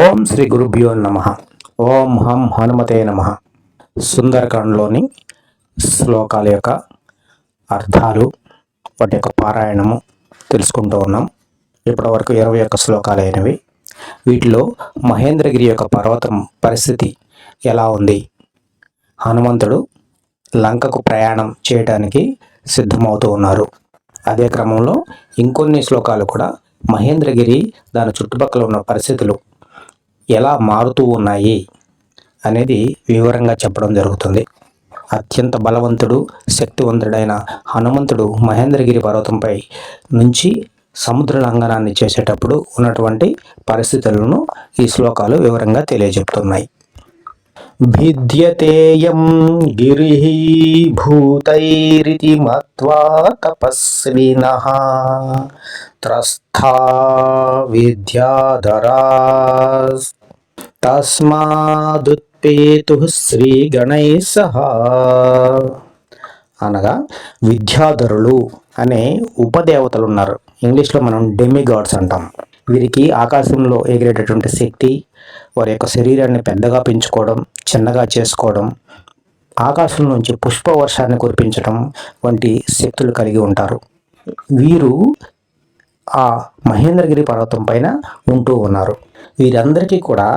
ఓం శ్రీ గురుభ్యో నమ. ఓం హం హనుమతే నమ. సుందరకాండలోని శ్లోకాల యొక్క అర్థాలు వాటి యొక్క పారాయణము తెలుసుకుంటూ ఉన్నాం. ఇప్పటివరకు ఇరవై ఒక్క శ్లోకాలైనవి వీటిలో మహేంద్రగిరి యొక్క పర్వతం పరిస్థితి ఎలా ఉంది? హనుమంతుడు లంకకు ప్రయాణం చేయడానికి సిద్ధమవుతూ ఉన్నారు. అదే క్రమంలో ఇంకొన్ని శ్లోకాలు కూడా మహేంద్రగిరి దాని చుట్టుపక్కల ఉన్న పరిస్థితులు ఎలా మారుతూ ఉన్నాయి అనేది వివరంగా చెప్పడం జరుగుతుంది. అత్యంత బలవంతుడు శక్తివంతుడైన హనుమంతుడు మహేంద్రగిరి పర్వతంపై నుంచి సముద్ర లంఘనాన్ని చేసేటప్పుడు ఉన్నటువంటి పరిస్థితులను ఈ శ్లోకాలు వివరంగా తెలియజెప్తున్నాయి. భిద్యతేయం గిరి భూతైరితి మత్వా తపస్విన త్రస్థా విద్యాధరా తస్మాదుత్పేతు శ్రీ గణై సహా. అనగా విద్యాధరులు అనే ఉపదేవతలు ఉన్నారు ఇంగ్లీష్లో మనం డెమిగాడ్స్ అంటాం. వీరికి ఆకాశంలో ఎగిరేటటువంటి శక్తి వారి యొక్క శరీరాన్ని పెద్దగా పెంచుకోవడం చిన్నగా చేసుకోవడం ఆకాశం నుంచి పుష్ప వర్షాన్ని కురిపించడం వంటి శక్తులు కలిగి ఉంటారు. వీరు ఆ మహేంద్రగిరి పర్వతం పైన ఉంటూ ఉన్నారు. వీరందరికీ కూడా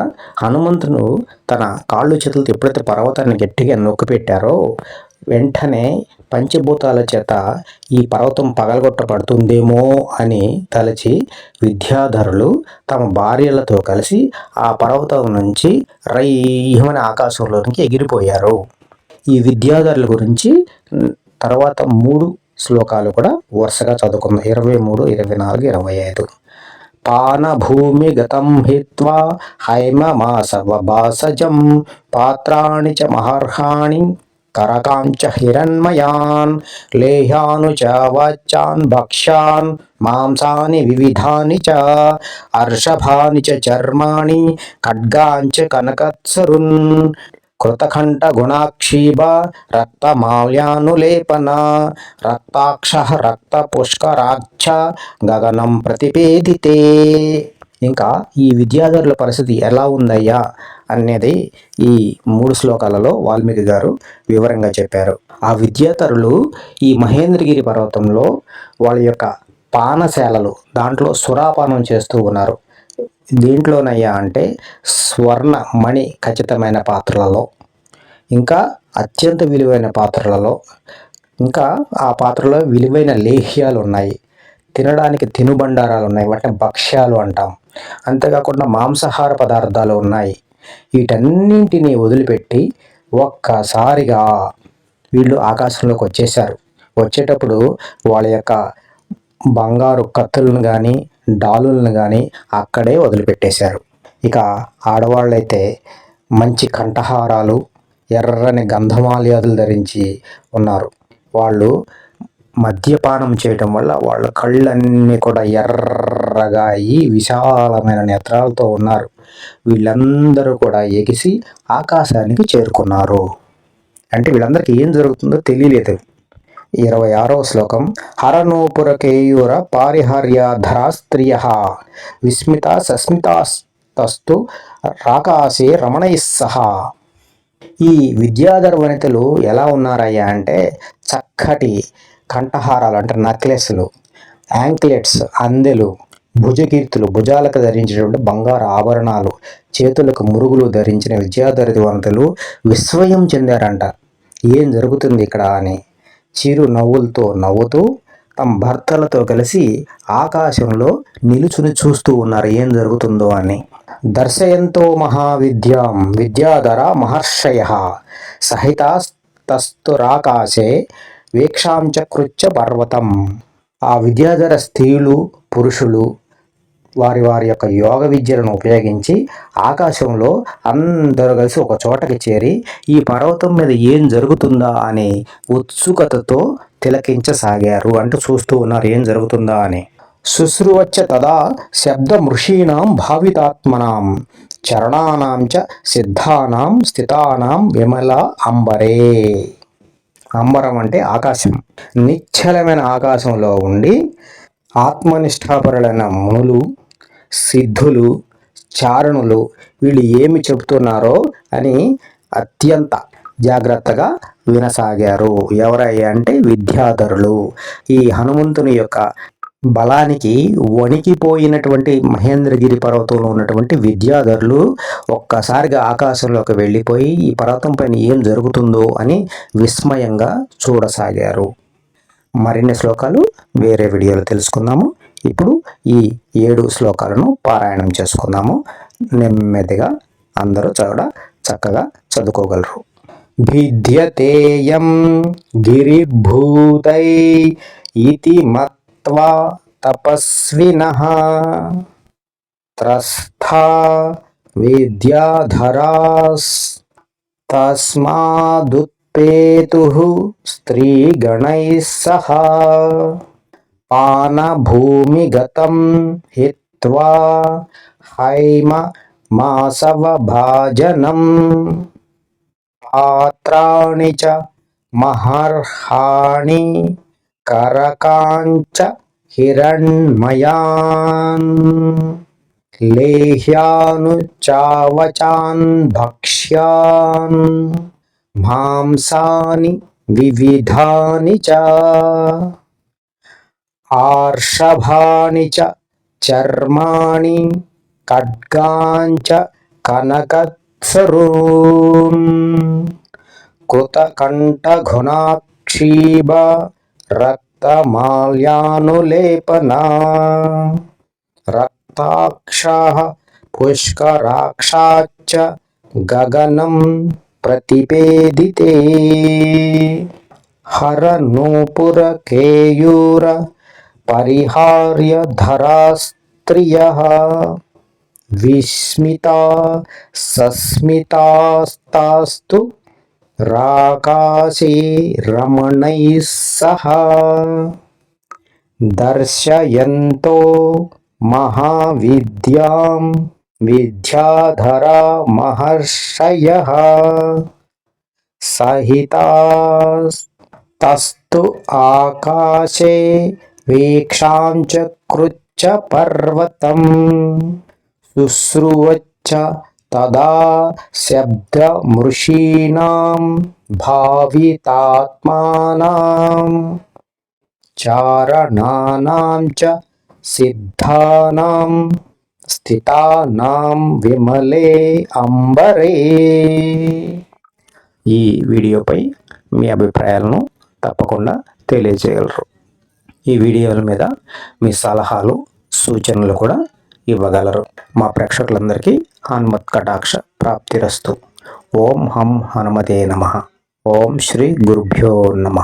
హనుమంతును తన కాళ్ళు చేతులతో ఎప్పుడైతే పర్వతాన్ని గట్టిగా నొక్కిపెట్టారో వెంటనే పంచభూతాల చేత ఈ పర్వతం పగలగొట్టబడుతుందేమో అని తలచి విద్యాధరులు తమ భార్యలతో కలిసి ఆ పర్వతం నుంచి రయ్యమని ఆకాశంలోనికి ఎగిరిపోయారు. ఈ విద్యాధరుల గురించి తర్వాత మూడు శ్లోకాలు కూడా వరుసగా చదువుకుందాం. ఇరవై మూడు ఇరవై నాలుగు ఇరవై ఐదు. పానభూమి గతం హిత్వా హైమమాసవభాసజం. పాత్రాణి చ మహర్హాణి కరకాంచ హిరణ్మయాన్ లేహ్యాను చ వాచ్యాన్ భక్ష్యాన్ మాంసాని వివిధాని చ అర్షభాని చ చర్మాణి ఖడ్గాంచ కనకత్సరున్. కృతకంఠ గుణాక్షీభ రక్తమాల్యానులేపన రక్తాక్ష రక్త పుష్కరాక్ష గగనం ప్రతిపేదితే. ఇంకా ఈ విద్యాధరుల పరిస్థితి ఎలా ఉందయ్యా అనేది ఈ మూడు శ్లోకాలలో వాల్మీకి గారు వివరంగా చెప్పారు. ఆ విద్యాధరులు ఈ మహేంద్రగిరి పర్వతంలో వాళ్ళ యొక్క పానశాలలు దాంట్లో సురాపానం చేస్తూ ఉన్నారు. దీంట్లోనయ్యా అంటే స్వర్ణ మణి ఖచ్చితమైన పాత్రలలో ఇంకా అత్యంత విలువైన పాత్రలలో ఇంకా ఆ పాత్రలో విలువైన లేహ్యాలు ఉన్నాయి తినడానికి తినుబండారాలు ఉన్నాయి వాటిని భక్ష్యాలు అంటాం. అంతేకాకుండా మాంసాహార పదార్థాలు ఉన్నాయి. వీటన్నింటినీ వదిలిపెట్టి ఒక్కసారిగా వీళ్ళు ఆకాశంలోకి వచ్చేసారు వచ్చేటప్పుడు వాళ్ళ యొక్క బంగారు కత్తులను కానీ డాలులను కానీ అక్కడే వదిలిపెట్టేశారు. ఇక ఆడవాళ్ళైతే మంచి కంఠహారాలు ఎర్రని గంధమాల్యాదులు ధరించి ఉన్నారు. వాళ్ళు మద్యపానం చేయటం వల్ల వాళ్ళ కళ్ళన్నీ కూడా ఎర్రగా అయ్యి విశాలమైన నేత్రాలతో ఉన్నారు. వీళ్ళందరూ కూడా ఎగిసి ఆకాశానికి చేరుకున్నారు. అంటే వీళ్ళందరికీ ఏం జరుగుతుందో తెలియలేదు. ఇరవై ఆరవ శ్లోకం హరణోపురకేయూర పారిహర్యాధరా స్త్రియ విస్మిత సస్మితస్తు రాకాశే రమణై సహా. ఈ విద్యాధర వనితలు ఎలా ఉన్నారయ్యా అంటే చక్కటి కంఠహారాలు అంటే నెక్లెస్లు యాంక్లెట్స్ అందెలు భుజకీర్తులు భుజాలకు ధరించినటువంటి బంగారు ఆభరణాలు చేతులకు మురుగులు ధరించిన విద్యాధరి వనితలు విస్మయం చెందారంట. ఏం జరుగుతుంది ఇక్కడ అని చిరు నవ్వులతో నవ్వుతూ తమ భర్తలతో కలిసి ఆకాశంలో నిలుచుని చూస్తూ ఉన్నారు. ఏం జరుగుతుందో అని. దర్శయంతో మహావిద్యాం విద్యాధర మహర్షయ సహితస్తస్తురాకాశే వీక్షాంచకృత్య పర్వతం. ఆ విద్యాధర స్త్రీలు పురుషులు వారి వారి యొక్క యోగ విద్యలను ఉపయోగించి ఆకాశంలో అందరూ కలిసి ఒక చోటకి చేరి ఈ పర్వతం మీద ఏం జరుగుతుందా అని ఉత్సుకతతో తిలకించసాగారు అంటూ చూస్తూ ఉన్నారు. ఏం జరుగుతుందా అని. శుశ్రువచ్చ తదా శబ్దమృషీణాం భావితాత్మనాం చరణానాం చ సిద్ధానాం స్థితానాం విమల అంబరే. అంబరం అంటే ఆకాశం. నిశ్చలమైన ఆకాశంలో ఉండి ఆత్మనిష్టాపరులైన మునులు సిద్ధులు చారణులు వీళ్ళు ఏమి చెబుతున్నారో అని అత్యంత జాగ్రత్తగా వినసాగారు. ఎవరయ్యా అంటే విద్యాధరులు. ఈ హనుమంతుని యొక్క బలానికి వణికిపోయినటువంటి మహేంద్రగిరి పర్వతంలో ఉన్నటువంటి విద్యాధరులు ఒక్కసారిగా ఆకాశంలోకి వెళ్ళిపోయి ఈ పర్వతం పైన ఏం జరుగుతుందో అని విస్మయంగా చూడసాగారు. మరిన్ని శ్లోకాలు వేరే వీడియోలో తెలుసుకుందాము. ఇప్పుడు ఈ ఏడు శ్లోకాలను పారాయణం చేసుకుందాము. నెమ్మదిగా అందరూ చదవడ చక్కగా చదువుకోగలరు. భిద్యతేయం గిరిభూతై ఇతి మత్వా తపస్విన త్రస్థా విద్యాధరాస్ తస్మాదుత్పేతు స్త్రీగణైः సహ पानभूमिगतं हित्वा हैममासवभाजनम् पात्राणि च महर्हाणि करकाञ्च हिरण्मयान्। लेह्यानुचावचान् भक्ष्यान्। मांसानि विविधानि च। ఆర్షభాని చ చర్మాణి ఖడ్గాంచ కనకత్సరూం కృతకంఠఘునాక్షీబ రక్తమాల్యానులేపనా. రక్తాక్ష పుష్కరాక్షాచ్చ గగనం ప్రతిపేదితే. హరనూపురకేయూర परिहार्य धरास्त्रियः विस्मिता सस्मितास्तास्तु राकाशे रमणैः सह। दर्शयन्तो महाविद्यां विद्याधरा महर्षयः सहितास्तस्तु आकाशे వీక్షాంచకృచ్చ పర్వతం శుశ్రువచ్చ తదా శబ్దమృషీణాం భావితాత్మానాం చారణానాం చ సిద్ధానాం స్థితానాం విమలే అంబరే ఈ వీడియోపై మీ అభిప్రాయాలను తప్పకుండా తెలియజేయగలరు. ఈ వీడియోల మీద మీ సలహాలు సూచనలు కూడా ఇవ్వగలరు. మా ప్రేక్షకులందరికీ హనుమత్ కటాక్ష ప్రాప్తిరస్తు. ఓం హం హనుమతే నమ. ఓం శ్రీ గురుభ్యో నమ.